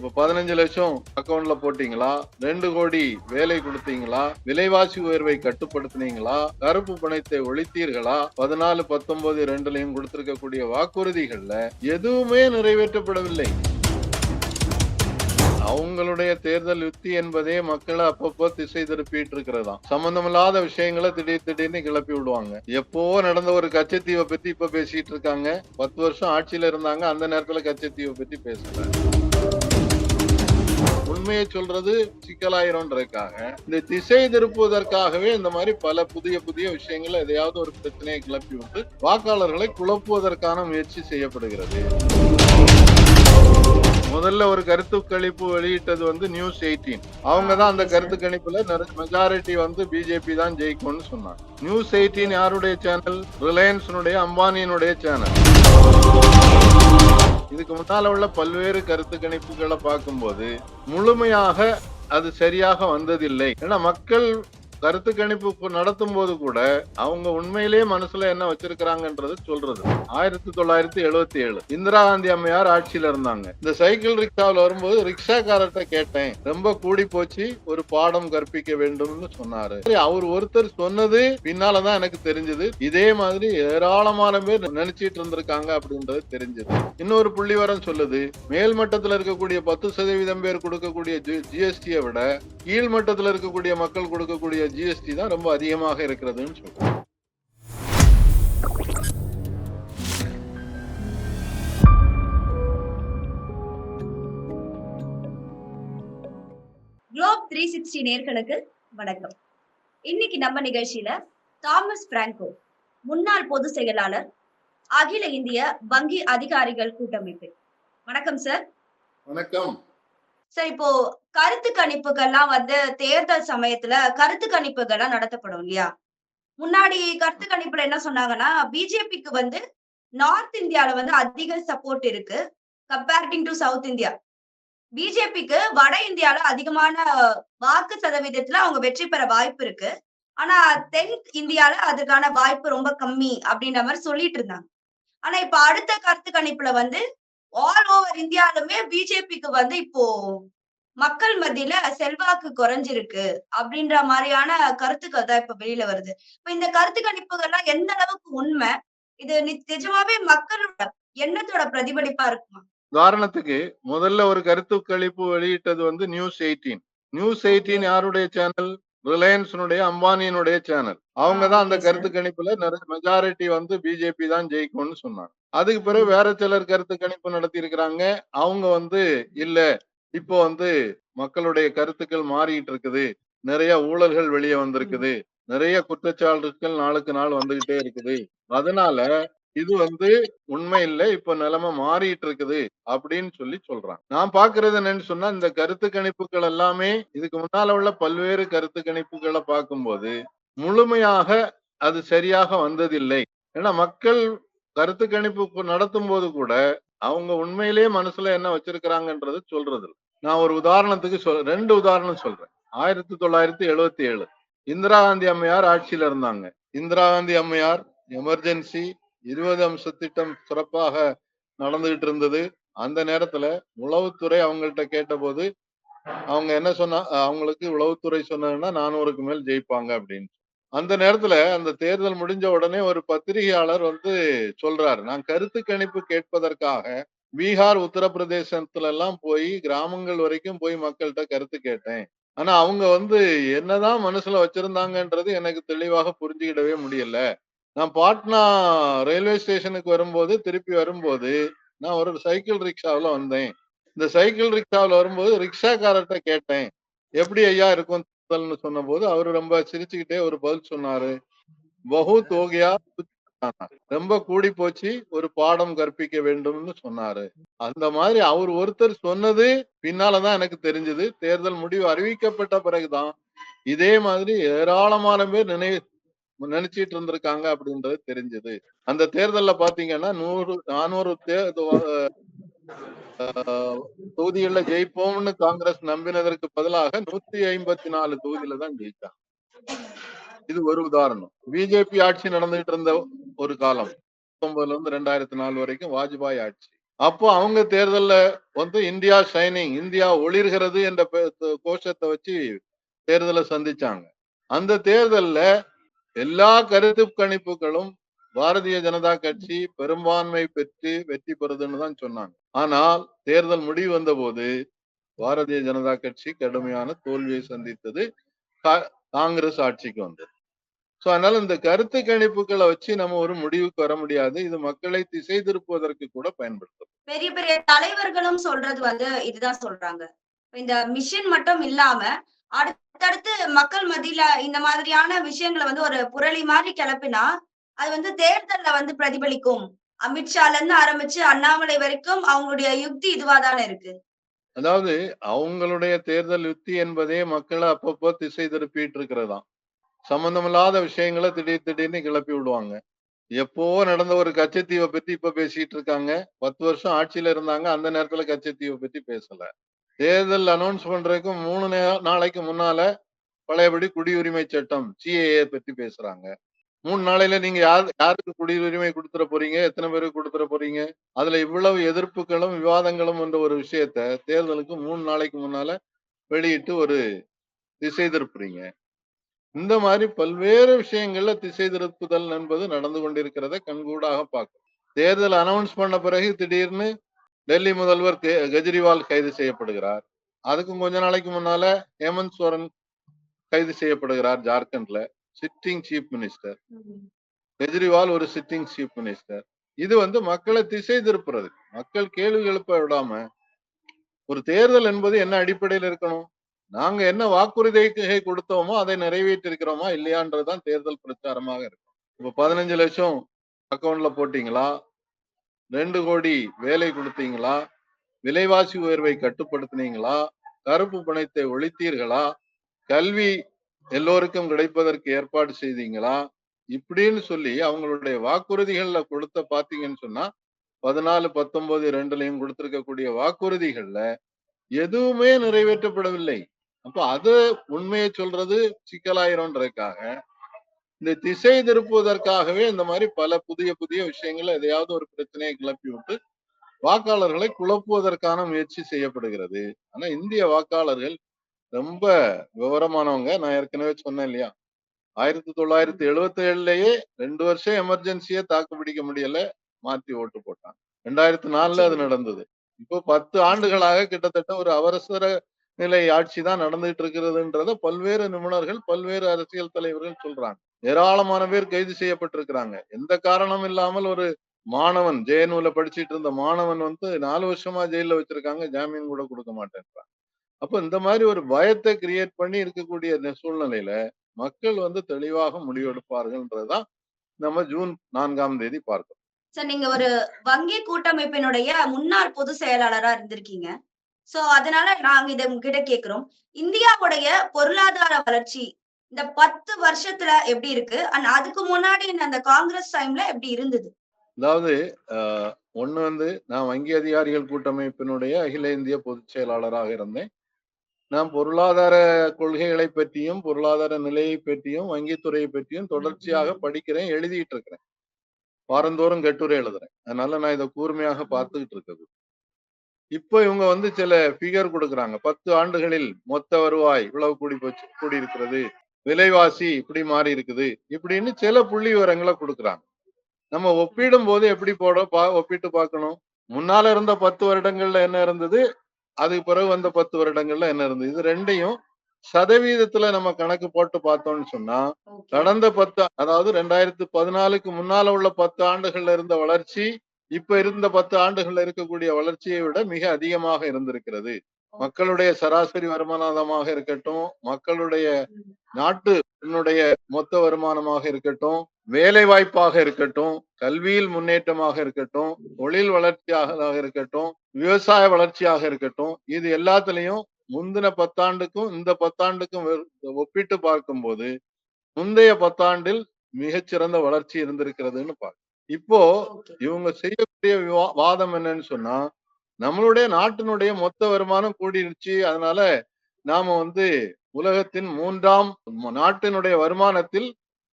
இப்ப பதினஞ்சு லட்சம் அக்கவுண்ட்ல போட்டீங்களா? ரெண்டு கோடி வேலை கொடுத்தீங்களா? விலைவாசி உயர்வை கட்டுப்படுத்தினீங்களா? கருப்பு பணத்தை ஒழித்தீர்களா? பதினாலு பத்தொன்பது ரெண்டுலையும் கொடுத்திருக்கக்கூடிய வாக்குறுதிகள்ல எதுவுமே நிறைவேற்றப்படவில்லை. அவங்களுடைய தேர்தல் யுக்தி என்பதே மக்களை அப்பப்போ திசை திருப்பிட்டு இருக்கிறதா சம்பந்தமில்லாத விஷயங்களை திடீர் திடீர்னு கிளப்பி விடுவாங்க. எப்போ நடந்த ஒரு கச்சத்தீவை பத்தி இப்ப பேசிட்டு இருக்காங்க. பத்து வருஷம் ஆட்சியில இருந்தாங்க அந்த நேரத்துல கச்சத்தீவை பத்தி பேசுறாங்க உண்மையை சொல்றது சிக்கலாயிரும்ன்றதுக்காக. இந்த திசை திருப்புவதற்காகவே இந்த மாதிரி பல புதிய புதிய விஷயங்கள் எதையாவது ஒரு பிரச்சனையை கிளப்பி விட்டு வாக்காளர்களை குழப்புவதற்கான முயற்சி செய்யப்படுகிறது. முதல்ல ஒரு கருத்து கணிப்பு வெளியிட்டது வந்து நியூஸ் எயிட்டீன் அவங்க தான் அந்த கருத்து கணிப்புல மெஜாரிட்டி வந்து பிஜேபி தான் ஜெயிக்கும்னு சொன்னாங்க. நியூஸ் எயிட்டீன் யாருடைய சேனல் ரிலையன்ஸினுடைய அம்பானியினுடைய சேனல் இதுக்கு முன்னால உள்ள பல்வேறு கருத்து கணிப்புகளை பார்க்கும்போது முழுமையாக அது சரியாக வந்ததில்லை. ஏன்னா மக்கள் கருத்து கணிப்பு நடத்தும் போது கூட அவங்க உண்மையிலேயே மனசுல என்ன வச்சிருக்கிறாங்கன்றது சொல்றது. ஆயிரத்தி தொள்ளாயிரத்தி எழுபத்தி ஏழு. இந்திரா காந்தி அம்மையார் ஆட்சியில இருந்தாங்க. இந்த சைக்கிள் ரிக்ஷாவில் வரும்போது ரிக்ஷாக்காரர்கிட்ட கேட்டேன். ரொம்ப கூடி போச்சு ஒரு பாடம் கற்பிக்க வேண்டும்னு சொன்னாரு. சரி, அவர் ஒருத்தர் சொன்னது பின்னாலதான் எனக்கு தெரிஞ்சது. இதே மாதிரி ஏராளமான பேர் நினைச்சிட்டு இருந்திருக்காங்க அப்படின்றது தெரிஞ்சது. இன்னொரு புள்ளிவரம் சொல்லுது மேல்மட்டத்தில் இருக்கக்கூடிய பத்து சதவீதம் பேர் கொடுக்கக்கூடிய ஜிஎஸ்டியை விட கீழ்மட்டத்தில் இருக்கக்கூடிய மக்கள் கொடுக்கக்கூடிய ஜிஎஸ்டி தான் ரொம்ப அதிகமாக இருக்கிறதுன்னு சொல்றாங்க குளோப் த்ரீ சிக்ஸ்டி நேர்களுக்கு வணக்கம். இன்னைக்கு நம்ம நிகழ்ச்சியில தாமஸ் பிராங்கோ முன்னாள் பொதுச் செயலாளர் அகில இந்திய வங்கி அதிகாரிகள் கூட்டமைப்பு. வணக்கம் சார் வணக்கம். சார் இப்போ கருத்து கணிப்புகள்லாம் வந்து தேர்தல் சமயத்துல கருத்து கணிப்புகள்லாம் நடத்தப்படும் இல்லையா? முன்னாடி கருத்து கணிப்புல என்ன சொன்னாங்கன்னா பிஜேபிக்கு வந்து நார்த் இந்தியால வந்து அதிக சப்போர்ட் இருக்கு கம்பேரிட்டிங் டு சவுத் இந்தியா. பிஜேபிக்கு வட இந்தியால அதிகமான வாக்கு சதவீதத்துல அவங்க வெற்றி பெற வாய்ப்பு இருக்கு. ஆனா தென் இந்தியால அதுக்கான வாய்ப்பு ரொம்ப கம்மி அப்படின்ற மாதிரி சொல்லிட்டு இருந்தாங்க. ஆனா இப்ப அடுத்த கருத்து கணிப்புல வந்து ஆல் ஓவர் இந்தியாலுமே பிஜேபிக்கு வந்து இப்போ மக்கள் மத்தியில செல்வாக்கு குறைஞ்சிருக்கு அப்படின்ற மாதிரியான கருத்துக்கள் தான் இப்ப வெளியில வருது. இப்ப இந்த கருத்து கணிப்புகள்லாம் எந்த அளவுக்கு உண்மை? இது நிஜமாவே மக்களோட எண்ணத்தோட பிரதிபலிப்பா இருக்குமா? உதாரணத்துக்கு முதல்ல ஒரு கருத்து கணிப்பு வெளியிட்டது வந்து நியூஸ் எயிட்டீன் நியூஸ் எயிட்டீன் யாருடைய சேனல் ரிலையன்ஸினுடைய அம்பானியினுடைய சேனல் அவங்க தான் அந்த. கருத்து கணிப்புல மெஜாரிட்டி வந்து பிஜேபி தான் ஜெயிக்கும்னு சொன்னாங்க. அதுக்கு பிறகு வேற சிலர் கருத்து கணிப்பு நடத்தி இருக்கிறாங்க அவங்க வந்து இல்ல இப்போ வந்து மக்களுடைய கருத்துக்கள் மாறிட்டு இருக்குது நிறைய ஊழல்கள் வெளியே வந்திருக்குது. நிறைய குற்றச்சாட்டுகள் நாளுக்கு நாள் வந்துகிட்டே இருக்குது. அதனால இது வந்து உண்மை இல்லை இப்ப நிலைமை மாறிட்டு இருக்குது அப்படின்னு சொல்லி சொல்றாங்க. நான் பாக்குறது என்னன்னு சொன்னா இந்த கருத்து கணிப்புகள் எல்லாமே இதுக்கு முன்னால உள்ள பல்வேறு கருத்து கணிப்புகளை பார்க்கும்போது முழுமையாக அது சரியாக வந்ததில்லை. ஏன்னா மக்கள் கருத்து கணிப்பு நடத்தும் போது கூட அவங்க உண்மையிலேயே மனசுல என்ன வச்சிருக்கிறாங்கன்றது சொல்றது நான் ஒரு உதாரணத்துக்கு சொல் ரெண்டு உதாரணம் சொல்றேன். ஆயிரத்தி தொள்ளாயிரத்தி எழுவத்தி ஏழு இந்திரா காந்தி அம்மையார் ஆட்சியில இருந்தாங்க. இந்திரா காந்தி அம்மையார் எமர்ஜென்சி இருபது அம்ச திட்டம் சிறப்பாக நடந்துகிட்டு இருந்தது. அந்த நேரத்துல உளவுத்துறை அவங்கள்ட்ட கேட்டபோது அவங்க என்ன சொன்னா அவங்களுக்கு உளவுத்துறை சொன்னதுன்னா நானூறுக்கு மேல் ஜெயிப்பாங்க அப்படின்னு அந்த நேரத்துல அந்த தேர்தல் முடிஞ்ச உடனே ஒரு பத்திரிகையாளர் வந்து சொல்றாரு. நான் கருத்து கணிப்பு கேட்பதற்காக பீகார் உத்தரப்பிரதேசத்துல எல்லாம் போய் கிராமங்கள் வரைக்கும் போய் மக்கள்கிட்ட கருத்து கேட்டேன். ஆனா அவங்க வந்து என்னதான் மனசுல வச்சிருந்தாங்கன்றது எனக்கு தெளிவாக புரிஞ்சுக்கிடவே முடியல. நான் பாட்னா ரயில்வே ஸ்டேஷனுக்கு வரும்போது திருப்பி வரும்போது நான் ஒரு சைக்கிள் ரிக்ஷாவில் வந்தேன். இந்த சைக்கிள் ரிக்ஷாவில் வரும்போது ரிக்ஷாக்காரர்கிட்ட கேட்டேன். எப்படி ஐயா இருக்கும்? சொன்ன போது அவர் ரொம்ப சிரிச்சுக்கிட்டே ஒரு பதில் சொன்னாரு. பகு தோகையா ரொம்ப கூடி போச்சு ஒரு பாடம் கற்பிக்க வேண்டும்னு சொன்னாரு. அந்த மாதிரி அவர் ஒருத்தர் சொன்னது பின்னாலதான் எனக்கு தெரிஞ்சது. தேர்தல் முடிவு அறிவிக்கப்பட்ட பிறகுதான். இதே மாதிரி ஏராளமான பேர் நினைவு நினைச்சிட்டு இருந்திருக்காங்க அப்படின்றது தெரிஞ்சது. அந்த தேர்தல்ல பாத்தீங்கன்னா நூறு நானூறு தே- ஆஹ் ஜெயிப்போம்னு காங்கிரஸ் நம்பினதற்கு பதிலாக நூத்தி ஐம்பத்தி நாலு தொகுதியில தான் ஜெயிச்சாங்க. இது ஒரு உதாரணம். பிஜேபி ஆட்சி நடந்துகிட்டு இருந்த ஒரு காலம் பத்தொன்பதுல இருந்து ரெண்டாயிரத்தி நாலு வரைக்கும் வாஜ்பாய் ஆட்சி. அப்போ அவங்க தேர்தல்ல வந்து இந்தியா ஷைனிங் இந்தியா ஒளிர்கிறது என்ற கோஷத்தை வச்சு தேர்தலை சந்திச்சாங்க. அந்த தேர்தல்ல எல்லா கருத்து கணிப்புகளும் பாரதிய ஜனதா கட்சி பெரும்பான்மை பெற்று வெற்றி பெறுதுன்னு தான் சொன்னாங்க. ஆனால் தேர்தல் முடிவு வந்தபோது பாரதிய ஜனதா கட்சி கடுமையான தோல்வியை சந்தித்தது காங்கிரஸ் ஆட்சிக்கு வந்தது. சோ அதனால இந்த கருத்து கணிப்புகளை வச்சு நம்ம ஒரு முடிவுக்கு வர முடியாது. இது மக்களை திசை திருப்புவதற்கு கூட பயன்படுத்தும் பெரிய பெரிய தலைவர்களும் சொல்றது வந்து இதுதான் சொல்றாங்க. இந்த மிஷன் மட்டும் இல்லாம அடுத்தடுத்து மக்கள் மத்தியில இந்த மாதிரியான விஷயங்களை வந்து ஒரு புரளி மாதிரி கிளப்பினா அது வந்து தேர்தல்ல வந்து பிரதிபலிக்கும். அமித்ஷால இருந்து ஆரம்பிச்சு அண்ணாமலை வரைக்கும் அவங்களுடைய யுக்தி இதுவா தானே இருக்கு. அதாவது அவங்களுடைய தேர்தல் யுக்தி என்பதே மக்களை அப்பப்போ திசை திருப்பிட்டு இருக்கிறதா சம்பந்தமில்லாத விஷயங்களை திடீர் திடீர்னு கிளப்பி விடுவாங்க. எப்போ நடந்த ஒரு கச்சத்தீவை பத்தி இப்ப பேசிட்டு இருக்காங்க. பத்து வருஷம் ஆட்சியில இருந்தாங்க அந்த நேரத்துல கச்சத்தீவை பத்தி பேசல. தேர்தல் அனௌன்ஸ் பண்றதுக்கு மூணு நாளைக்கு முன்னால பழையபடி குடியுரிமை சட்டம் சிஏஏ பத்தி பேசுறாங்க. மூணு நாளையில நீங்க யார் யாருக்கு குடியுரிமை கொடுத்துட போறீங்க? எத்தனை பேருக்கு கொடுத்துட போறீங்க? அதுல இவ்வளவு எதிர்ப்புகளும் விவாதங்களும் என்ற ஒரு விஷயத்த தேர்தலுக்கு மூணு நாளைக்கு முன்னால வெளியிட்டு ஒரு திசை திருப்புறீங்க. இந்த மாதிரி பல்வேறு விஷயங்கள்ல திசை திருப்புதல் என்பது நடந்து கொண்டிருக்கிறத கண்கூடாக பார்க்கும் தேர்தல் அனௌன்ஸ் பண்ண பிறகு திடீர்னு டெல்லி முதல்வர் கெஜ்ரிவால் கைது செய்யப்படுகிறார். அதுக்கும் கொஞ்ச நாளைக்கு முன்னால ஹேமந்த் சோரன் கைது செய்யப்படுகிறார் ஜார்க்கண்ட்ல சிட்டிங் சீஃப் மினிஸ்டர். கெஜ்ரிவால் ஒரு சிட்டிங் சீஃப் மினிஸ்டர். இது வந்து மக்களை திசை திருப்புறது. மக்கள் கேள்வி எழுப்ப விடாம ஒரு தேர்தல் என்பது என்ன அடிப்படையில் இருக்கணும்? நாங்க என்ன வாக்குறுதியை கொடுத்தோமோ அதை நிறைவேற்றி இருக்கிறோமா இல்லையான்றதுதான் தேர்தல் பிரச்சாரமாக இருக்கும். இப்ப பதினஞ்சு லட்சம் அக்கௌண்ட்ல போட்டீங்களா? ரெண்டு கோடி வேலை கொடுத்தீங்களா? விலைவாசி உயர்வை கட்டுப்படுத்தினீங்களா? கருப்பு பணத்தை ஒழித்தீர்களா? கல்வி எல்லோருக்கும் கிடைப்பதற்கு ஏற்பாடு செய்தீங்களா? இப்படின்னு சொல்லி அவங்களுடைய வாக்குறுதிகள்ல கொடுத்த பாத்தீங்கன்னு சொன்னா பதினாலு பத்தொன்பது ரெண்டுலையும் கொடுத்திருக்கக்கூடிய வாக்குறுதிகள்ல எதுவுமே நிறைவேற்றப்படவில்லை. அப்ப அது உண்மையை சொல்றது சிக்கலாயிரம்ன்றதுக்காக இந்த திசை திருப்புவதற்காகவே இந்த மாதிரி பல புதிய புதிய விஷயங்களை எதையாவது ஒரு பிரச்சனையை கிளப்பி விட்டு வாக்காளர்களை குழப்புவதற்கான முயற்சி செய்யப்படுகிறது. ஆனா இந்திய வாக்காளர்கள் ரொம்ப விவரமானவங்க. நான் ஏற்கனவே சொன்னேன் இல்லையா? ஆயிரத்தி தொள்ளாயிரத்தி எழுபத்தி ஏழுலயே ரெண்டு வருஷம் எமர்ஜென்சியை தாக்கு பிடிக்க முடியல மாத்தி ஓட்டு போட்டான் ரெண்டாயிரத்தி நாலுல அது நடந்தது. இப்போ பத்து ஆண்டுகளாக கிட்டத்தட்ட ஒரு அவசர நிலை ஆட்சி தான் நடந்துட்டு இருக்கிறதுன்றத பல்வேறு நிபுணர்கள் பல்வேறு அரசியல் தலைவர்கள் சொல்றாங்க. ஏராளமான பேர் கைது செய்யப்பட்டிருக்கிறாங்க. எந்த காரணம் இல்லாமல் ஒரு மாணவன் ஜேஎன்யூல படிச்சிட்டு இருந்த மாணவன் வந்து நாலு வருஷமா ஜெயில வச்சிருக்காங்க ஜாமீன் கூட கொடுக்க மாட்டேன்றாங்க அப்போ இந்த மாதிரி ஒரு பயத்தை கிரியேட் பண்ணி இருக்கக்கூடிய சூழ்நிலையில மக்கள் வந்து தெளிவாக முடிவெடுப்பார்கள்ன்றதுதான் நம்ம ஜூன் நான்காம் தேதி பார்க்கிறோம் சார் நீங்க ஒரு வங்கி கூட்டமைப்பினுடைய முன்னாள் பொதுச் செயலாளரா இருந்திருக்கீங்க. சோ அதனால நாங்க இத உங்ககிட்ட கேக்குறோம். இந்தியாவுடைய பொருளாதார வளர்ச்சி இந்த பத்து வருஷத்துல எப்படி இருக்கு? அண்ட் அதுக்கு முன்னாடி அந்த காங்கிரஸ் டைம்ல எப்படி இருந்தது? அதாவது ஒண்ணு வந்து நான் வங்கி அதிகாரிகள் கூட்டமைப்பினுடைய அகில இந்திய பொதுச் செயலாளராக இருந்தேன். நான் பொருளாதார கொள்கைகளை பற்றியும் பொருளாதார நிலையை பற்றியும் வங்கித்துறையை பற்றியும் தொடர்ச்சியாக படிக்கிறேன் எழுதிட்டு இருக்கிறேன். வாரந்தோறும் கட்டுரை எழுதுறேன். அதனால நான் இதை கூர்மையாக பார்த்துக்கிட்டு இருக்குது இப்போ இவங்க வந்து சில ஃபிகர் கொடுக்குறாங்க. பத்து ஆண்டுகளில் மொத்த வருவாய் இவ்வளவு கூடி போச்சு கூடி இருக்கிறது விலைவாசி இப்படி மாறி இருக்குது. இப்படின்னு சில புள்ளி விவரங்களை கொடுக்குறாங்க. நம்ம ஒப்பிடும் போது எப்படி போட பா ஒப்பிட்டு பார்க்கணும். முன்னால இருந்த பத்து வருடங்கள்ல என்ன இருந்தது? அதுக்கு பிறகு வந்த பத்து வருடங்கள்ல என்ன இருந்தது? இது ரெண்டையும் சதவீதத்துல நம்ம கணக்கு போட்டு பார்த்தோம்னு சொன்னா கடந்த பத்து அதாவது ரெண்டாயிரத்து பதினாலுக்கு முன்னால உள்ள பத்து ஆண்டுகள்ல இருந்த வளர்ச்சி இப்ப இருந்த பத்து ஆண்டுகள்ல இருக்கக்கூடிய வளர்ச்சியை விட மிக அதிகமாக இருந்திருக்கிறது. மக்களுடைய சராசரி வருமானமாக இருக்கட்டும் மக்களுடைய நாட்டினுடைய மொத்த வருமானமாக இருக்கட்டும் வேலை வாய்ப்பாக இருக்கட்டும் கல்வியில் முன்னேற்றமாக இருக்கட்டும் தொழில் வளர்ச்சியாக இருக்கட்டும் விவசாய வளர்ச்சியாக இருக்கட்டும் இது எல்லாத்துலயும் முந்தின பத்தாண்டுக்கும் இந்த பத்தாண்டுக்கும் ஒப்பிட்டு பார்க்கும்போது முந்தைய பத்தாண்டில் மிகச்சிறந்த வளர்ச்சி இருந்திருக்கிறதுன்னு பார்க்க இப்போ. இவங்க செய்யக்கூடிய விவா- வாதம் என்னன்னு சொன்னா நம்மளுடைய நாட்டினுடைய மொத்த வருமானம் கூடிருச்சு. அதனால நாம வந்து உலகத்தின் மூன்றாம் நாட்டினுடைய வருமானத்தில்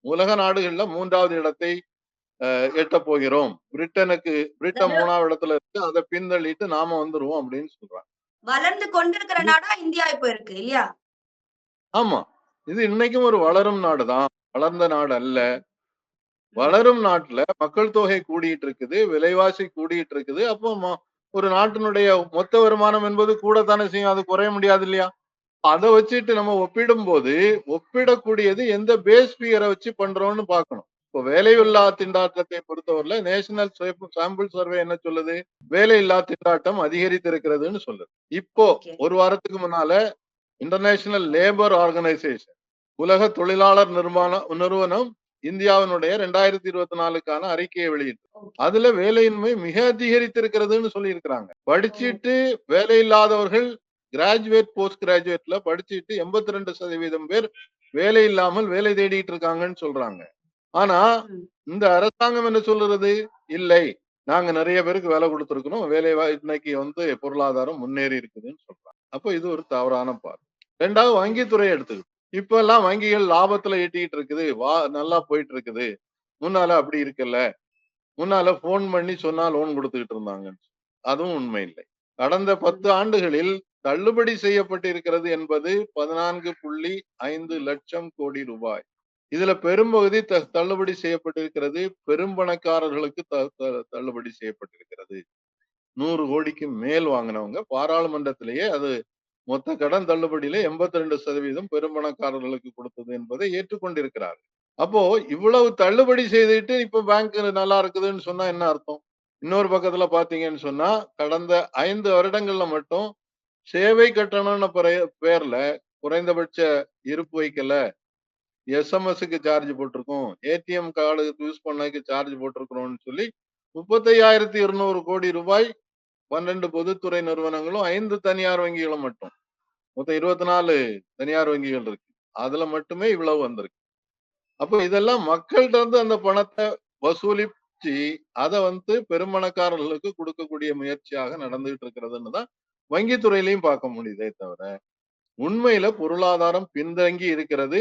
உலக நாடுகள்ல மூன்றாவது இடத்தை அஹ், எட்டப் போகிறோம். பிரிட்டனுக்கு பிரிட்டன் மூணாவது இடத்துல இருக்கு. அதை பின்தள்ளிட்டு நாம வந்துருவோம் அப்படின்னு சொல்றாங்க. வளர்ந்து கொண்டிருக்கிற நாடா இந்தியா இப்போ இருக்கு இல்லையா? ஆமா. இது இன்னைக்கும் ஒரு வளரும் நாடுதான். வளர்ந்த நாடு அல்ல. வளரும் நாட்டுல மக்கள் தொகை கூடிட்டு இருக்குது. விலைவாசி கூடிட்டு இருக்குது. அப்போ ஒரு நாட்டினுடைய மொத்த வருமானம் என்பது கூட தானே செய்யும் அது குறைய முடியாது இல்லையா? அதை வச்சுட்டு நம்ம ஒப்பிடும் போது ஒப்பிடக்கூடியது எந்த பேஸ் ஃபிகரை வச்சு பண்றோம்னு பார்க்கணும். இப்போ வேலையில்லா திண்டாட்டத்தை பொறுத்தவரையில நேஷனல் சாம்பிள் சர்வே என்ன சொல்லுது? வேலையில்லா திண்டாட்டம் அதிகரித்திருக்கிறதுன்னு சொல்லுது. இப்போ ஒரு வாரத்துக்கு முன்னால இன்டர்நேஷனல் லேபர் ஆர்கனைசேஷன் உலக தொழிலாளர் நிர்மாண நிறுவனம் இந்தியாவினுடைய ரெண்டாயிரத்தி இருபத்தி நாலுக்கான அறிக்கையை வெளியிட்டு அதுல வேலையின்மை மிக அதிகரித்திருக்கிறதுன்னு சொல்லியிருக்கிறாங்க. படிச்சிட்டு வேலை இல்லாதவர்கள் கிராஜுவேட் போஸ்ட் கிராஜுவேட்ல படிச்சிட்டு எண்பத்தி ரெண்டு சதவீதம் பேர் வேலை இல்லாமல் வேலை தேடிட்டு இருக்காங்கன்னு சொல்றாங்க. ஆனா. இந்த அரசாங்கம் என்ன சொல்றது இல்லை. நாங்க நிறைய பேருக்கு வேலை கொடுத்துருக்கணும். வேலை இன்னைக்கு வந்து பொருளாதாரம் முன்னேறி இருக்குதுன்னு சொல்றாங்க. அப்போ இது ஒரு தவறான பார்வை. ரெண்டாவது வங்கித்துறை எடுத்துக்கிட்டு இப்ப எல்லாம் வங்கிகள் லாபத்துல ஈட்டிட்டு இருக்குது. வா நல்லா போயிட்டு இருக்குது முன்னால அப்படி இருக்குல்ல முன்னால போன் பண்ணி சொன்னா லோன் கொடுத்துக்கிட்டு இருந்தாங்க. அதுவும் உண்மை இல்லை கடந்த பத்து ஆண்டுகளில் தள்ளுபடி செய்யப்பட்டிருக்கிறது என்பது பதினான்கு புள்ளி ஐந்து லட்சம் கோடி ரூபாய். இதுல பெரும்பகுதி த- தள்ளுபடி செய்யப்பட்டிருக்கிறது. பெரும்பணக்காரர்களுக்கு தள்ளுபடி செய்யப்பட்டிருக்கிறது. நூறு கோடிக்கு மேல் வாங்கினவங்க. பாராளுமன்றத்திலேயே அது மொத்த கடன் தள்ளுபடியில எண்பத்தி ரெண்டு சதவீதம் பெரும்பணக்காரர்களுக்கு கொடுத்தது என்பதை ஏற்றுக்கொண்டிருக்கிறார் அப்போ இவ்வளவு தள்ளுபடி செய்துட்டு இப்ப பேங்க் நல்லா இருக்குதுன்னு சொன்னா என்ன அர்த்தம்? இன்னொரு பக்கத்துல பாத்தீங்கன்னு சொன்னா கடந்த ஐந்து வருடங்கள்ல மட்டும் சேவை கட்டணம்னு பேர்ல குறைந்தபட்ச இருப்பு வைக்கல. எஸ்எம்எஸ்க்கு சார்ஜ் போட்டிருக்கோம். ஏடிஎம் கார்டு யூஸ் பண்ணதுக்கு சார்ஜ் போட்டிருக்கிறோம்னு சொல்லி முப்பத்தையாயிரத்தி இருநூறு கோடி ரூபாய் பன்னெண்டு பொதுத்துறை நிறுவனங்களும் ஐந்து தனியார் வங்கிகளும் மட்டும். மொத்தம் இருபத்தி நாலு தனியார் வங்கிகள் இருக்கு. அதுல மட்டுமே இவ்வளவு வந்திருக்கு. அப்ப இதெல்லாம் மக்கள்கிட்ட இருந்து அந்த பணத்தை வசூலிச்சு அதை வந்து பெரும்பணக்காரர்களுக்கு கொடுக்கக்கூடிய முயற்சியாக நடந்துகிட்டு இருக்கிறதுன்னு தான் வங்கித்துறையிலையும் பார்க்க முடியுதே தவிர உண்மையில பொருளாதாரம் பின்தங்கி இருக்கிறது.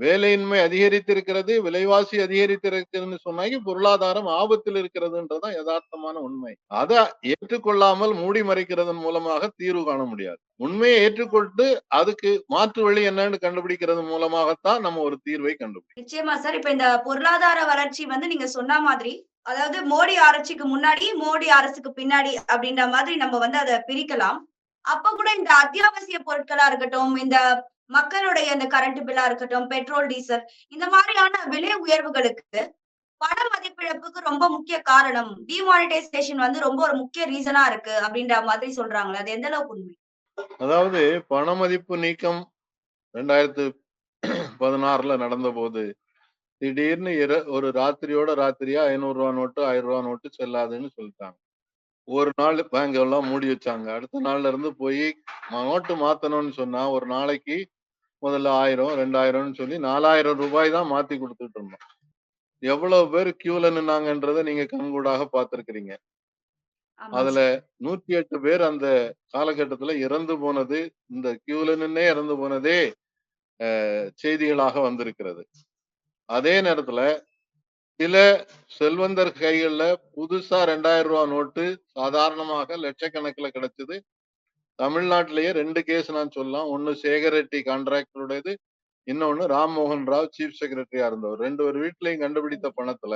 வேலையின்மை அதிகரித்திருக்கிறது விலைவாசி அதிகரித்திருக்கிறதுன்னு சொன்னாங்க பொருளாதாரம் ஆபத்தில் இருக்கிறதுன்றதான் யதார்த்தமான உண்மை. அதை ஏற்றுக்கொள்ளாமல் மூடி மறைக்கிறதன் மூலமாக தீர்வு காண முடியாது. உண்மையை ஏற்றுக்கொண்டு அதுக்கு மாற்று வழி என்னன்னு கண்டுபிடிக்கிறது மூலமாகத்தான் நம்ம ஒரு தீர்வை கண்டுபிடிக்கும் நிச்சயமா சார். இப்ப இந்த பொருளாதார வளர்ச்சி வந்து நீங்க சொன்ன மாதிரி அதாவது மோடி அரசுக்கு முன்னாடி மோடி அரசுக்கு பின்னாடி அப்படின்ற மாதிரி நம்ம வந்து அதை பிரிக்கலாம். அப்ப கூட இந்த அத்தியாவசிய பொருட்களா இருக்கட்டும் இந்த மக்களுடைய அந்த கரண்ட் பில்லா இருக்கட்டும் பெட்ரோல் டீசல் இந்த மாதிரியான விலை உயர்வுகளுக்கு பண மதிப்பிழப்புக்கு ரொம்ப முக்கிய காரணம். டிமானிட்டைசேஷன் வந்து ரொம்ப ஒரு முக்கிய ரீசனா இருக்கு அப்படின்ற மாதிரி சொல்றாங்களே அது எந்த அளவுக்கு உண்மை? அதாவது பண மதிப்பு நீக்கம் ரெண்டாயிரத்து பதினாறுல நடந்த போது திடீர்னு இர- ஒரு ராத்திரியோட ராத்திரியா ஐநூறு ரூபா நோட்டு ஆயிரம் ரூபா நோட்டு செல்லாதுன்னு சொல்லிட்டாங்க. ஒரு நாள் பேங்க் எல்லாம் மூடி வச்சாங்க. அடுத்த நாள்ல இருந்து போய் நோட்டு மாத்தணும்னு சொன்னா ஒரு நாளைக்கு முதல்ல ஆயிரம் ரெண்டாயிரம்னு சொல்லி நாலாயிரம் ரூபாய் தான் மாத்தி கொடுத்துட்டு இருந்தோம். எவ்வளவு பேர் கியூல நின்னாங்கன்றதை நீங்க கண்கூடாக பார்த்திருக்கிறீங்க. அதுல நூத்தி எட்டு பேர் அந்த காலகட்டத்துல இறந்து போனது இந்த கியூல நின்னே இறந்து போனதே செய்திகளாக வந்திருக்கிறது. அதே நேரத்துல சில செல்வந்தர் கைகள்ல புதுசா ரெண்டாயிரம் ரூபாய் நோட்டு சாதாரணமாக லட்சக்கணக்குல கிடைச்சது. தமிழ்நாட்டிலேயே ரெண்டு கேஸ் நான் சொல்லலாம். ஒன்னு சேகர் ரெட்டி கான்ட்ராக்டருடையது இன்னொன்னு ராம்மோகன் ராவ் சீஃப் செக்ரட்டரியா இருந்தவர். ரெண்டு ஒரு வீட்லையும் கண்டுபிடித்த பணத்துல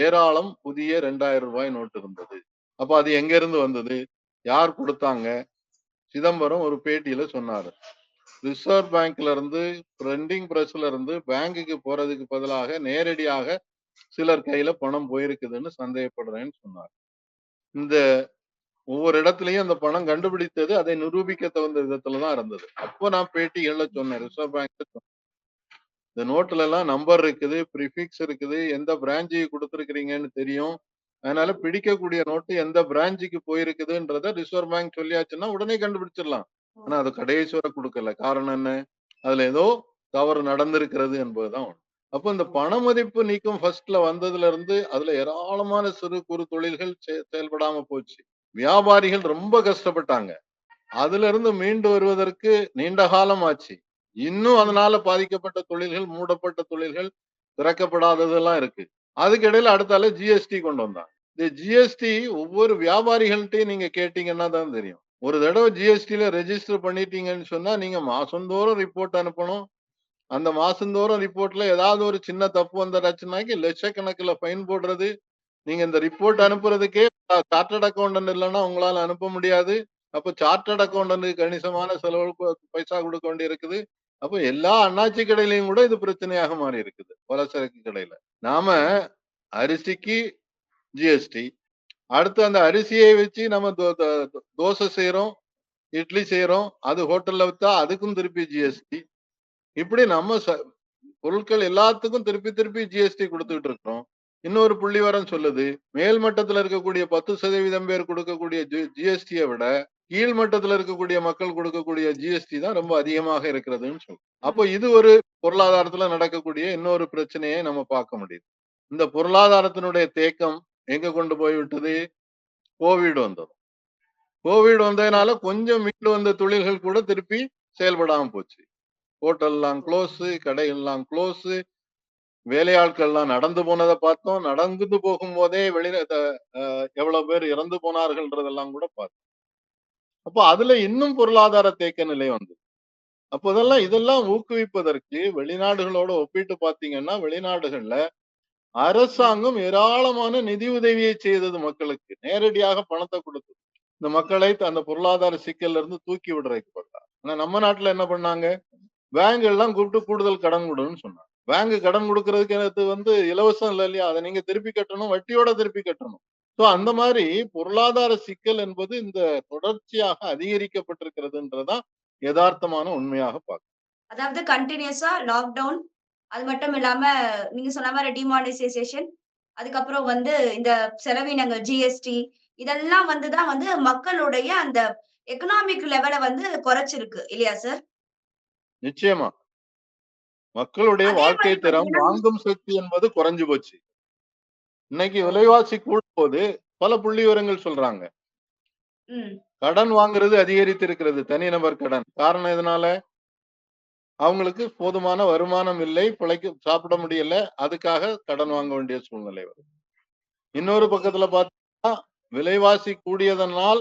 ஏராளம் புதிய ரெண்டாயிரம் ரூபாய் நோட்டு இருந்தது. அப்ப அது எங்க இருந்து வந்தது? யார் கொடுத்தாங்க? சிதம்பரம் ஒரு பேட்டியில சொன்னாரு. ரிசர்வ் பேங்க்ல இருந்து பிரிண்டிங் பிரஸ்ல இருந்து பேங்குக்கு போறதுக்கு பதிலாக நேரடியாக சிலர் கையில பணம் போயிருக்குதுன்னு சந்தேகப்படுறேன்னு சொன்னார். இந்த ஒவ்வொரு இடத்துலயும் அந்த பணம் கண்டுபிடித்தது அதை நிரூபிக்க தகுந்த விதத்துலதான் இருந்தது. அப்போ நான் பேட்டிகள்ல சொன்னேன் ரிசர்வ் பேங்க்ல சொன்னேன். இந்த நோட்டுல எல்லாம் நம்பர் இருக்குது ப்ரிஃபிக்ஸ் இருக்குது எந்த பிராஞ்சு கொடுத்துருக்கிறீங்கன்னு தெரியும். அதனால பிடிக்கக்கூடிய நோட்டு எந்த பிரான்ச்சுக்கு போயிருக்குதுன்றத ரிசர்வ் பேங்க் சொல்லியாச்சுன்னா உடனே கண்டுபிடிச்சிடலாம். ஆனா அது கடைசி வரை கொடுக்கல. காரணம் என்ன? அதுல ஏதோ தவறு நடந்திருக்கிறது என்பதுதான் அப்போ இந்த பண மதிப்பு நீக்கம் ஃபர்ஸ்ட்ல வந்ததுல இருந்து அதுல ஏராளமான சிறு குறு தொழில்கள் செ- செயல்படாம போச்சு. வியாபாரிகள் ரொம்ப கஷ்டப்பட்டாங்க. அதுல இருந்து மீண்டு வருவதற்கு நீண்ட காலம் ஆச்சு. இன்னும் அதனால பாதிக்கப்பட்ட தொழில்கள் மூடப்பட்ட தொழில்கள் திறக்கப்படாததெல்லாம் இருக்கு. அதுக்கு இடையில அடுத்தால ஜிஎஸ்டி கொண்டு வந்தாங்க. இந்த ஜிஎஸ்டி ஒவ்வொரு வியாபாரிகள்ட்டையும் நீங்க கேட்டீங்கன்னா தான் தெரியும். ஒரு தடவை ஜிஎஸ்டில ரெஜிஸ்டர் பண்ணிட்டீங்கன்னு சொன்னா நீங்க மாசந்தோறும் ரிப்போர்ட் அனுப்பணும். அந்த மாசந்தோறும் ரிப்போர்ட்ல ஏதாவது ஒரு சின்ன தப்பு வந்துடுச்சுனாக்கி லட்சக்கணக்கில் ஃபைன் போடுறது நீங்க இந்த ரிப்போர்ட் அனுப்புறதுக்கே சார்ட்டர்ட் அக்கௌண்டன்ட் இல்லைன்னா உங்களால அனுப்ப முடியாது. அப்ப சார்ட்டர்ட் அக்கௌண்டன்ட் கணிசமான செலவு பைசா கொடுக்க வேண்டி இருக்குது அப்ப எல்லா அண்ணாச்சி கடையிலையும் கூட இது பிரச்சனையாக மாறி இருக்குது பலசரக்கு கடையில. நாம அரிசிக்கு ஜிஎஸ்டி அடுத்து அந்த அரிசியை வச்சு நம்ம தோ- தோ- தோசை செய்யறோம் இட்லி செய்யறோம் அது ஹோட்டல்ல வித்தா அதுக்கும் திருப்பி ஜிஎஸ்டி இப்படி நம்ம ச- பொருட்கள் எல்லாத்துக்கும் திருப்பி திருப்பி ஜிஎஸ்டி கொடுத்துட்டு இருக்கிறோம். இன்னொரு புள்ளிவரம் சொல்லுது மேல் மட்டத்துல இருக்கக்கூடிய பத்து சதவீதம் பேர் கொடுக்கக்கூடிய ஜிஎஸ்டியை விட கீழ்மட்டத்துல இருக்கக்கூடிய மக்கள் கொடுக்கக்கூடிய ஜிஎஸ்டி தான் ரொம்ப அதிகமாக இருக்கிறதுன்னு சொல்லுவோம் அப்போ இது ஒரு பொருளாதாரத்துல நடக்கக்கூடிய இன்னொரு பிரச்சனையை நம்ம பார்க்க முடியுது. இந்த பொருளாதாரத்தினுடைய தேக்கம் எங்க கொண்டு போய் விட்டது கோவிட் வந்தது கோவிட் வந்ததுனால கொஞ்சம் மீண்டு வந்த தொழில்கள் கூட திருப்பி செயல்படாம போச்சு. ஹோட்டல்லாம் க்ளோஸு கடைகள்லாம் க்ளோஸு வேலையாட்கள்லாம் நடந்து போனதை பார்த்தோம். நடந்து போகும்போதே வெளி அஹ் எவ்வளவு பேர் இறந்து போனார்கள்ன்றதெல்லாம் கூட பார்த்தோம். அப்போ அதுல இன்னும் பொருளாதார தேக்க நிலை வந்தது அப்போ இதெல்லாம் இதெல்லாம் ஊக்குவிப்பதற்கு வெளிநாடுகளோட ஒப்பிட்டு பார்த்தீங்கன்னா வெளிநாடுகள்ல அரசாங்கம் ஏராளமான நிதி உதவியை செய்தது மக்களுக்கு. நேரடியாக பணத்தை கொடுத்தது இந்த மக்களை அந்த பொருளாதார சிக்கல்ல இருந்து தூக்கி விடுறதுக்கு பட்டா ஆனா நம்ம நாட்டுல என்ன பண்ணாங்க? பேங்க் எல்லாம் கூப்பிட்டு கூடுதல் கடன் கொடுன்னு சொன்னாங்க. பேங்க் கடன் கொடுக்கறதுக்கு வந்து இலவசம் இல்லை இல்லையா? அதை நீங்க திருப்பி கட்டணும் வட்டியோட திருப்பி கட்டணும். சோ அந்த மாதிரி பொருளாதார சிக்கல் என்பது இந்த தொடர்ச்சியாக அதிகரிக்கப்பட்டிருக்கிறதுன்றதான் யதார்த்தமான உண்மையாக பார்க்கணும் அதாவது கண்டினியூஸா லாக்டவுன் அது மட்டும் இல்லாம நீங்க சொன்ன மாதிரி டிமானிசைசேஷன் அதுக்கப்புறம் வந்து இந்த செலவினங்கள் ஜிஎஸ்டி இதெல்லாம் வந்துதான் வந்து மக்களுடைய அந்த எக்கனாமிக் லெவலை வந்து குறைச்சிருக்கு இல்லையா சார் நிச்சயமா. மக்களுடைய வாழ்க்கை தரம் வாங்கும் சக்தி என்பது குறைஞ்சு போச்சு. இன்னைக்கு விலைவாசி கூடும் போது பல புள்ளி விவரங்கள் சொல்றாங்க கடன் வாங்குறது அதிகரித்து இருக்கிறது தனிநபர் கடன். காரணம் எதனால? அவங்களுக்கு போதுமான வருமானம் இல்லை பிழைக்க சாப்பிட முடியல அதுக்காக கடன் வாங்க வேண்டிய சூழ்நிலை வருது இன்னொரு பக்கத்துல பார்த்தா விலைவாசி கூடியதனால்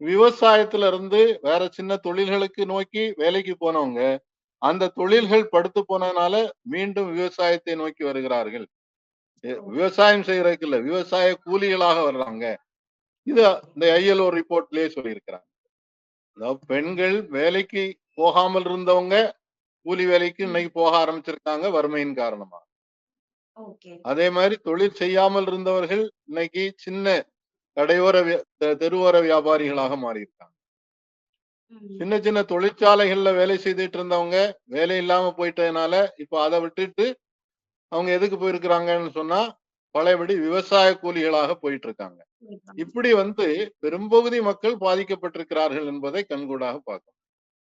விவசாயத்துல இருந்து வேற சின்ன தொழில்களுக்கு நோக்கி வேலைக்கு போனவங்க அந்த தொழில்கள் படுத்து போனதுனால மீண்டும் விவசாயத்தை நோக்கி வருகிறார்கள். விவசாயம் செய்யறதுக்கு இல்ல விவசாய கூலிகளாக வர்றாங்க. இது இந்த ஐஎல்ஓ ரிப்போர்ட்லயே சொல்லியிருக்கிறாங்க. அதாவது பெண்கள் வேலைக்கு போகாமல் இருந்தவங்க கூலி வேலைக்கு இன்னைக்கு போக ஆரம்பிச்சிருக்காங்க வறுமையின் காரணமா. ஓகே. அதே மாதிரி தொழில் செய்யாமல் இருந்தவர்கள் இன்னைக்கு சின்ன கடையோர தெருவோர வியாபாரிகளாக மாறியிருக்காங்க. சின்ன சின்ன தொழிற்சாலைகள்ல வேலை செய்துட்டு இருந்தவங்க வேலை இல்லாம போயிட்டதுனால இப்ப அதை விட்டுட்டு அவங்க எதுக்கு போயிருக்கிறாங்கன்னு சொன்னா பழையபடி விவசாய கூலிகளாக போயிட்டு இருக்காங்க இப்படி வந்து பெரும்பகுதி மக்கள் பாதிக்கப்பட்டிருக்கிறார்கள் என்பதை கண்கூடாக பார்க்கணும்.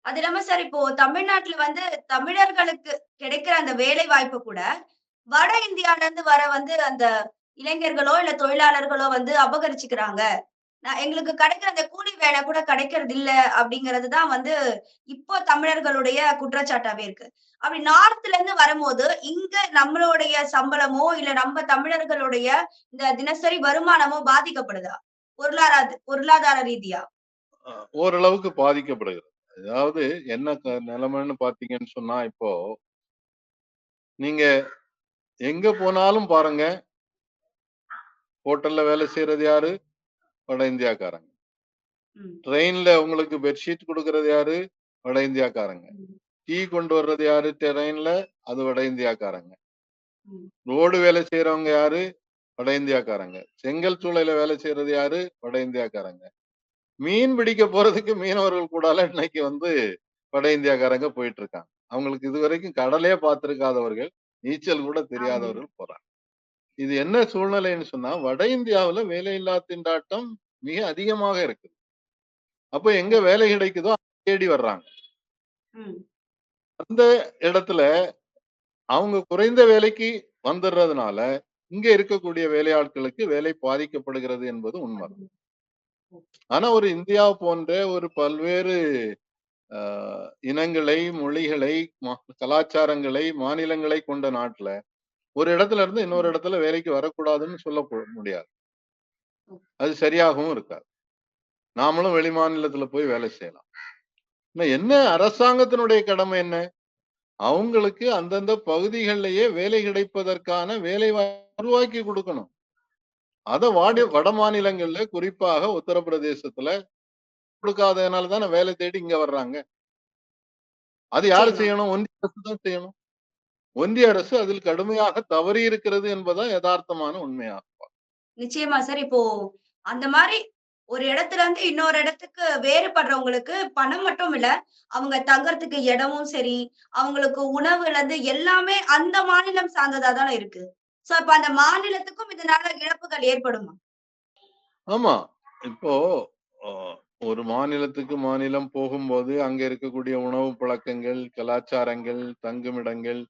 அது இல்லாம சார் இப்போ தமிழ்நாட்டுல வந்து தமிழர்களுக்கு கிடைக்கிற அந்த வேலை வாய்ப்பு கூட வட இந்தியால இருந்து வர வந்து அந்த இளைஞர்களோ இல்ல தொழிலாளர்களோ வந்து அபகரிச்சுக்கிறாங்க. எங்களுக்கு கிடைக்கிற அந்த கூலி வேலை கூட கிடைக்கிறது இல்ல அப்படிங்கிறது தான் வந்து இப்போ தமிழர்களுடைய குற்றச்சாட்டாவே இருக்கு. அப்படி நார்த்ல இருந்து வரும்போது இங்க நம்மளுடைய சம்பளமோ இல்ல நம்ம தமிழர்களுடைய இந்த தினசரி வருமானமோ பாதிக்கப்படுதா? பொருளாதார பொருளாதார ரீதியா? ஓரளவுக்கு பாதிக்கப்படுகிறது. அதாவது என்ன நிலைமைன்னு பாத்தீங்கன்னு சொன்னா இப்போ நீங்க எங்க போனாலும் பாருங்க. ஹோட்டல்ல வேலை செய்யறது யாரு? வட இந்தியாக்காரங்க. ட்ரெயின்ல உங்களுக்கு பெட்ஷீட் கொடுக்கறது யாரு? வட இந்தியாக்காரங்க. டீ கொண்டு வர்றது யாரு? ட்ரெயின்ல அது வட இந்தியாக்காரங்க. ரோடு வேலை செய்யறவங்க யாரு? வட இந்தியாக்காரங்க. செங்கல் சூளையில வேலை செய்யறது யாரு? வட இந்தியாக்காரங்க. மீன் பிடிக்க போறதுக்கு மீனவர்கள் கூடால இன்னைக்கு வந்து வட இந்தியாக்காரங்க போயிட்டு இருக்காங்க. அவங்களுக்கு இது வரைக்கும் கடலே பார்த்திருக்காதவர்கள் நீச்சல் கூட தெரியாதவர்கள் போறாங்க. இது என்ன சூழ்நிலைன்னு சொன்னா வட இந்தியாவுல வேலையில்லா திண்டாட்டம் மிக அதிகமாக இருக்குது. அப்ப எங்க வேலை கிடைக்குதோ தேடி வர்றாங்க. அந்த இடத்துல அவங்க குறைந்த வேலைக்கு வந்துடுறதுனால இங்க இருக்கக்கூடிய வேலையாட்களுக்கு வேலை பாதிக்கப்படுகிறது என்பது உண்மை. ஆனா ஒரு இந்தியா போன்ற ஒரு பல்வேறு இனங்களை மொழிகளை கலாச்சாரங்களை மாநிலங்களை கொண்ட நாட்டுல ஒரு இடத்துல இருந்து இன்னொரு இடத்துல வேலைக்கு வரக்கூடாதுன்னு சொல்ல முடியாது. அது சரியாகவும் இருக்காது. நாமளும் வெளிமாநிலத்துல போய் வேலை செய்யலாம். என்ன அரசாங்கத்தினுடைய கடமை என்ன? அவங்களுக்கு அந்தந்த பகுதிகளிலேயே வேலை கிடைப்பதற்கான வேலை உருவாக்கி கொடுக்கணும். அத வாடி வட மாநிலங்கள்ல குறிப்பாக உத்தரப்பிரதேசத்துல கொடுக்காததுனால தானே வேலை தேடி இங்க வர்றாங்க. அது யாரு. செய்யணும்? ஒன்றிய அரசு தான் செய்யணும். ஒன்றிய அரசு அதில் கடுமையாக தவறி இருக்கிறது என்பதுதான் யதார்த்தமான உண்மையாகும். நிச்சயமா சார். இப்போ அந்த மாதிரி ஒரு இடத்துல இருந்து இன்னொரு இடத்துக்கு வேறுபடுறவங்களுக்கு பணம் மட்டும் இல்ல அவங்க தங்கறதுக்கு இடமும் சரி அவங்களுக்கு உணவுல இருந்து எல்லாமே அந்த மாநிலம் சார்ந்ததா தானே இருக்கு. சோ இப்ப அந்த மாநிலத்துக்கும் இதனால இழப்புகள் ஏற்படுமா? ஆமா. இப்போ ஒரு மாநிலத்துக்கு மாநிலம் போகும்போது அங்க இருக்கக்கூடிய உணவு பழக்கங்கள் கலாச்சாரங்கள் தங்குமிடங்கள்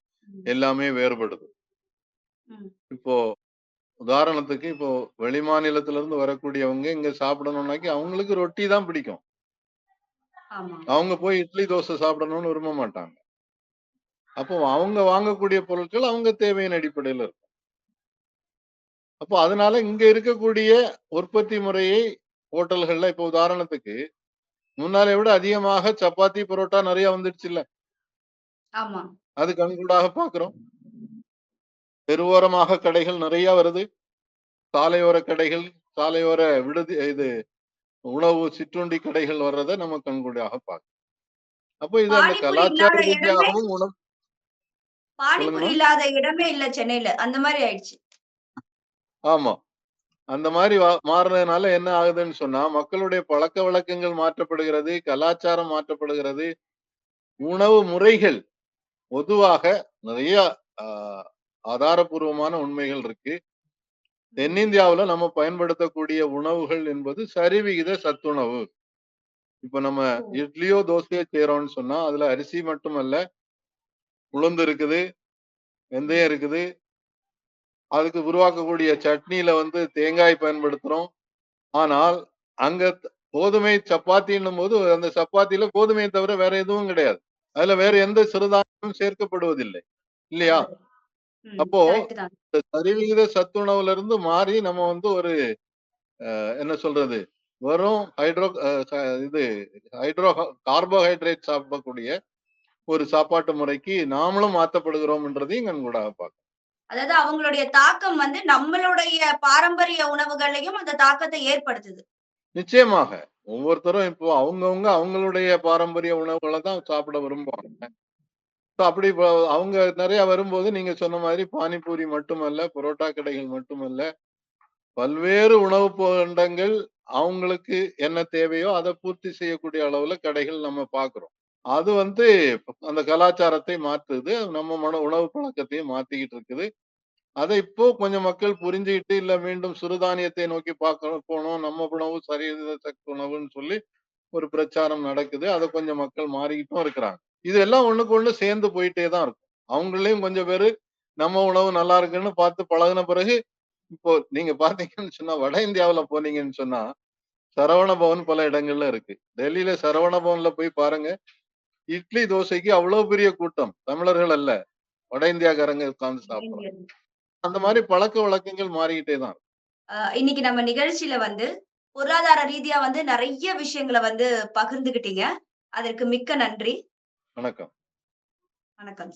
எல்லாமே வேறுபடுது. இப்போ உதாரணத்துக்கு இப்போ வெளி மாநிலத்துல இருந்து வரக்கூடியவங்க இங்க சாப்பிடணும்னாக்கி அவங்களுக்கு ரொட்டி தான் பிடிக்கும். அவங்க போய் இட்லி தோசை சாப்பிடணும்னு விரும்ப மாட்டாங்க. அப்போ அவங்க வாங்கக்கூடிய பொருட்கள் அவங்க தேவையின் அடிப்படையில இருக்கும். அப்போ அதனால இங்க இருக்கக்கூடிய உற்பத்தி முறையை ஹோட்டல்கள்ல இப்போ உதாரணத்துக்கு முன்னாலே விட அதிகமாக சப்பாத்தி பரோட்டா நிறைய வந்துடுச்சு இல்ல ஆமா. அது கண்கூடாக பாக்குறோம் தெருவோரமாக கடைகள் நிறைய வருது. சாலையோர கடைகள் சாலையோர விடுதி இது உணவு சிற்றுண்டி கடைகள் வர்றதை நம்ம கண்கூடாக பார்க்கிறோம். அப்போ இது அந்த கலாச்சார ரீதியாகவும் உணவு பானிபூரி சொல்லுங்கம்மா. இல்லாத இடமே இல்ல சென்னையில. அந்த மாதிரி ஆயிடுச்சு. ஆமா. அந்த மாதிரி மாறுறதுனால என்ன ஆகுதுன்னு சொன்னா மக்களுடைய பழக்க வழக்கங்கள் மாற்றப்படுகிறது கலாச்சாரம் மாற்றப்படுகிறது உணவு முறைகள் பொதுவாக நிறைய ஆதாரபூர்வமான உண்மைகள் இருக்கு. தென்னிந்தியாவுல நம்ம பயன்படுத்தக்கூடிய உணவுகள் என்பது சரிவிகித சத்துணவு. இப்ப நம்ம. இட்லியோ தோசையோ செய்யறோம்னு சொன்னா அதுல அரிசி மட்டுமல்ல உளுந்து இருக்குது வெந்தயம் இருக்குது. அதுக்கு உருவாக்கக்கூடிய சட்னியில வந்து தேங்காய் பயன்படுத்துறோம். ஆனால் அங்க கோதுமை சப்பாத்தின்னும் போது அந்த சப்பாத்தியில கோதுமையை தவிர வேற எதுவும் கிடையாது. அதுல வேற எந்த சிறுதானியமும் சேர்க்கப்படுவதில்லை. இல்லையா? அப்போ சரிவிகித சத்துணவுல இருந்து மாறி நம்ம வந்து ஒரு என்ன சொல்றது? வெறும் ஹைட்ரோ இது ஹைட்ரோ கார்போஹைட்ரேட் சாப்பிடக்கூடிய ஒரு சாப்பாட்டு முறைக்கு நாமளும் மாற்றப்படுகிறோம்ன்றதையும் கண்கூடாக பார்க்கணும் அதாவது அவங்களுடைய தாக்கம் வந்து நம்மளுடைய பாரம்பரிய உணவுகளையும் அந்த தாக்கத்தை ஏற்படுத்துது. நிச்சயமாக. ஒவ்வொருத்தரும் இப்போ அவங்கவுங்க அவங்களுடைய பாரம்பரிய உணவுகளை தான் சாப்பிட விரும்புவாங்க. So அப்படி அவங்க நிறைய வரும்போது நீங்க சொன்ன மாதிரி பானிபூரி மட்டுமல்ல புரோட்டா கடைகள் மட்டுமல்ல பல்வேறு உணவு பண்டங்கள் அவங்களுக்கு என்ன தேவையோ அதை பூர்த்தி செய்யக்கூடிய அளவுல கடைகள் நம்ம பாக்குறோம். அது வந்து அந்த கலாச்சாரத்தை மாத்துது நம்ம மன உணவு பழக்கத்தையும் மாத்திக்கிட்டு இருக்குது. அதை இப்போ கொஞ்சம் மக்கள் புரிஞ்சுக்கிட்டு இல்ல மீண்டும் சிறுதானியத்தை நோக்கி பார்க்க போனோம் நம்ம உணவு சரிவித சக்தி உணவுன்னு சொல்லி ஒரு பிரச்சாரம் நடக்குது. அதை கொஞ்சம் மக்கள் மாறிக்கிட்டும் இருக்கிறாங்க. இது எல்லாம் ஒண்ணுக்கு ஒண்ணு சேர்ந்து போயிட்டே தான் இருக்கும். அவங்களையும் கொஞ்சம் பேரு நம்ம உணவு நல்லா இருக்குன்னு பார்த்து பழகுன பிறகு இப்போ நீங்க பாத்தீங்கன்னு சொன்னா வட இந்தியாவுல போனீங்கன்னு சொன்னா சரவண பவன் பல இடங்கள்ல இருக்கு. டெல்லியில சரவண பவன்ல போய் பாருங்க இட்லி தோசைக்கு அவ்வளவு பெரிய கூட்டம் தமிழர்கள் அல்ல. வட இந்தியாக்காரங்க உட்கார்ந்து சாப்பிடுறாங்க அந்த மாதிரி பழக்க வழக்கங்கள் மாறிக்கிட்டே தான் இன்னைக்கு நம்ம நிகழ்ச்சியில வந்து பொருளாதார ரீதியா வந்து நிறைய விஷயங்களை வந்து பகிர்ந்துகிட்டீங்க. அதற்கு மிக்க நன்றி. வணக்கம். வணக்கம்